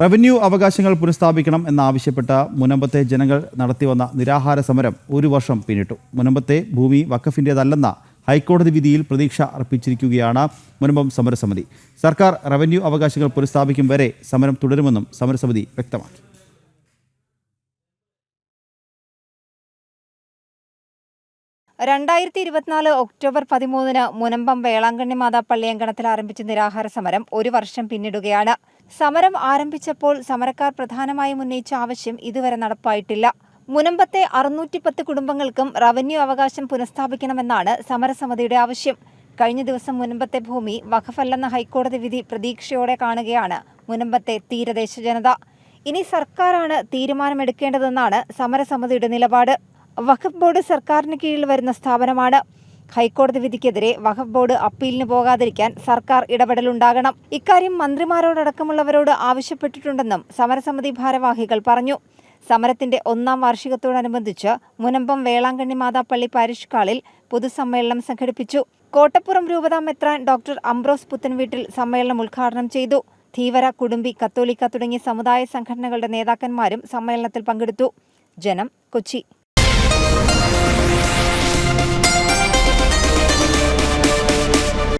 Revenue അവകാശങ്ങൾ പുനഃസ്ഥാപിക്കണം എന്നാവശ്യപ്പെട്ട മുനമ്പത്തെ ജനങ്ങൾ നടത്തിവന്ന നിരാഹാര സമരം ഒരു വർഷം പിന്നിട്ടു. മുനമ്പത്തെ ഭൂമി വഖഫിന്റേതല്ലെന്ന ഹൈക്കോടതി വിധിയിൽ പ്രതീക്ഷ അർപ്പിച്ചിരിക്കുകയാണ് മുനമ്പം സമരസമിതി. സർക്കാർ റവന്യൂ അവകാശങ്ങൾ പുനഃസ്ഥാപിക്കും വരെ സമരം തുടരുമെന്നും സമരസമിതി വ്യക്തമാക്കി. രണ്ടായിരത്തി ഇരുപത്തിനാല് ഒക്ടോബർ പതിമൂന്നിന് മുനമ്പം വേളാങ്കണ്ണി മാതാ പള്ളിയങ്കണത്തിൽ ആരംഭിച്ച നിരാഹാര സമരം ഒരു വർഷം പിന്നിടുകയാണ്. സമരം ആരംഭിച്ചപ്പോൾ സമരക്കാർ പ്രധാനമായും ഉന്നയിച്ച ആവശ്യം ഇതുവരെ നടപ്പായിട്ടില്ല. മുനമ്പത്തെ അറുന്നൂറ്റിപ്പത്ത് കുടുംബങ്ങൾക്കും റവന്യൂ അവകാശം പുനഃസ്ഥാപിക്കണമെന്നാണ് സമരസമിതിയുടെ ആവശ്യം. കഴിഞ്ഞ ദിവസം മുനമ്പത്തെ ഭൂമി വഖഫല്ലെന്ന ഹൈക്കോടതി വിധി പ്രതീക്ഷയോടെ കാണുകയാണ് മുനമ്പത്തെ തീരദേശ ജനത. ഇനി സർക്കാരാണ് തീരുമാനമെടുക്കേണ്ടതെന്നാണ് സമരസമിതിയുടെ നിലപാട്. വഖഫ് ബോർഡ് സർക്കാരിന് കീഴിൽ വരുന്ന സ്ഥാപനമാണ്. ഹൈക്കോടതി വിധിക്കെതിരെ വഖഫ് ബോർഡ് അപ്പീലിന് പോകാതിരിക്കാൻ സർക്കാർ ഇടപെടലുണ്ടാകണം. ഇക്കാര്യം മന്ത്രിമാരോടടക്കമുള്ളവരോട് ആവശ്യപ്പെട്ടിട്ടുണ്ടെന്നും സമരസമിതി ഭാരവാഹികൾ പറഞ്ഞു. സമരത്തിന്റെ ഒന്നാം വാർഷികത്തോടനുബന്ധിച്ച് മുനമ്പം വേളാങ്കണ്ണി മാതാപ്പള്ളി പാരിഷ് ഹാളിൽ പൊതുസമ്മേളനം സംഘടിപ്പിച്ചു. കോട്ടപ്പുറം രൂപതാ മെത്രാൻ ഡോക്ടർ അംബ്രോസ് പുത്തൻ വീട്ടിൽ സമ്മേളനം ഉദ്ഘാടനം ചെയ്തു. ധീവര കുടുംബി കത്തോലിക്ക തുടങ്ങിയ സമുദായ സംഘടനകളുടെ നേതാക്കന്മാരും സമ്മേളനത്തിൽ പങ്കെടുത്തു. ജനം കൊച്ചി.